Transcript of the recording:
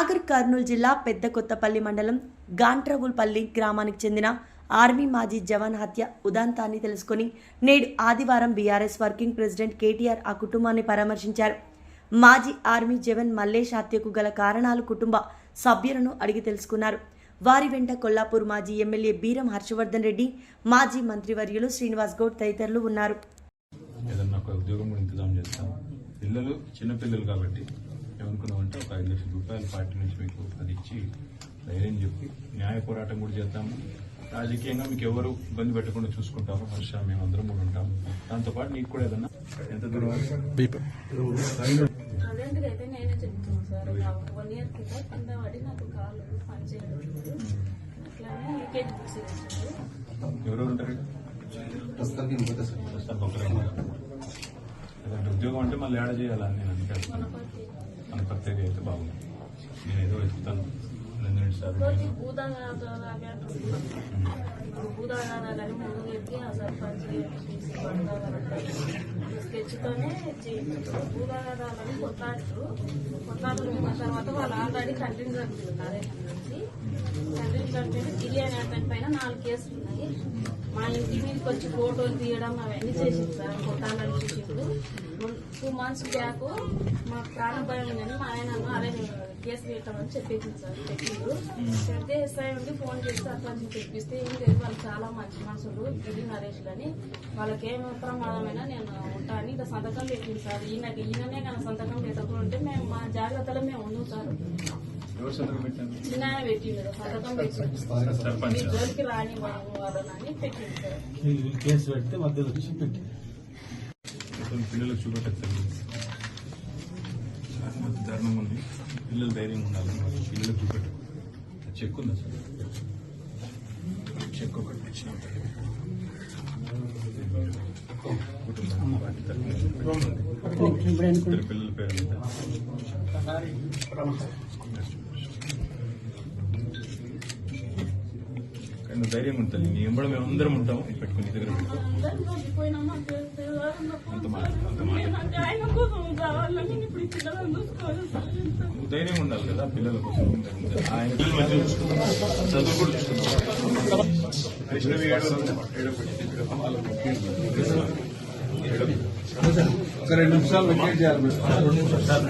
నాగర్ కర్నూలు జిల్లా పెద్ద కొత్తపల్లి మండలం గాంట్రవుల్పల్లి గ్రామానికి చెందిన ఆర్మీ మాజీ జవాన్ హత్య ఉదాంతాన్ని తెలుసుకొని నేడు ఆదివారం బీఆర్ఎస్ వర్కింగ్ ప్రెసిడెంట్ కేటీఆర్ ఆ కుటుంబాన్ని పరామర్శించారు. మాజీ ఆర్మీ జవాన్ మల్లేష్ హత్యకు గల కారణాలు కుటుంబ సభ్యులను అడిగి తెలుసుకున్నారు. వారి వెంట కొల్లాపూర్ మాజీ ఎమ్మెల్యే బీరం హర్షవర్ధన్ రెడ్డి మాజీ మంత్రివర్యులు శ్రీనివాస్ గౌడ్ తదితరులు ఉన్నారు. పిల్లలు కాబట్టి ఏమనుకున్నామంటే ఒక ఐదు లక్షల రూపాయలు పార్టీ నుంచి మీకు అది ఇచ్చి ధైర్యం చెప్పి న్యాయ పోరాటం కూడా చేద్దాము. రాజకీయంగా మీకు ఎవరు ఇబ్బంది పెట్టకుండా చూసుకుంటాము హర్ష మేము అందరం కూడా ఉంటాము. దాంతోపాటు నీకు కూడా ఏదన్నా ఎంత దూరం అదేంటిది అయితే నేనే చెప్తున్నాను సార్ వన్ ఇయర్ క్రితం కింద పడి నాకు కాళ్ళు పని చేయలేదు అట్లానే లీకేజ్ బుక్స్ ఇచ్చారు ఎవరెవరు ఉంటారు? ఉద్యోగం అంటే మళ్ళీ ఏడ చేయాలని నేను అందుకే మనపతి మన ప్రత్యేక అయితే బాగుంది. నేను ఏదో వెతుకుతాను. చేయించారు భూదాగారాలని కొట్లాడుతూ ఉన్న తర్వాత వాళ్ళు ఆల్రెడీ కంటిన్యూ జరుగుతుంది. వచ్చి తండ్రి జరిగితే గిరి అతని పైన నాలుగు కేసులు ఉన్నాయి. మా ఇంటి మీదకి వచ్చి ఫోటోలు తీయడం అవన్నీ చేసింది. సార్ కొట్టాలని చూసిండు. టూ మంత్స్ బ్యాక్ మా ప్రాణం భయం ఉందని మా ఆయన అన్న అదే కేసు పెట్టామని చెప్పేసింది సార్ చెప్పిండు చెప్తే ఎస్ఐ ఉండి ఫోన్ చేస్తే అట్లా అని ఏం లేదు వాళ్ళు చాలా మంచి మనుషులు గిరి నరేష్లు అని. వాళ్ళకి ఏం ప్రమాదమైనా నేను ఉంటాను ఇక సంతకం పెట్టింది సార్. ఈయనకి ఈయననే కానీ సంతకం పెట్టకుండా ఉంటే మేము మా జాగ్రత్తలో మేము ఉన్నాం కేసు పెడితే మధ్యలో వచ్చి పెట్టి పిల్లలకు చూపెట్టచ్చు మంచి దారుణంగా ఉంది పిల్లలు ధైర్యంగా ఉండాలి మరి పిల్లలకు చూపెట్టు చెక్ ఉందా సార్ చెక్ ఒకటి ఇచ్చిన పిల్లల పేరు మీద కానీ నువ్వు ధైర్యంగా ఉంటుంది. నీ ఎంబడ మేము అందరం ఇది పెట్టుకుని దగ్గర పెట్టుకో. ధైర్యంగా ఉండాలి కదా పిల్లల కోసం ఆయన. చదువు కూడా ఏడవ- ఒక రెండు నిమిషాలు వెకేట్ చేయాలి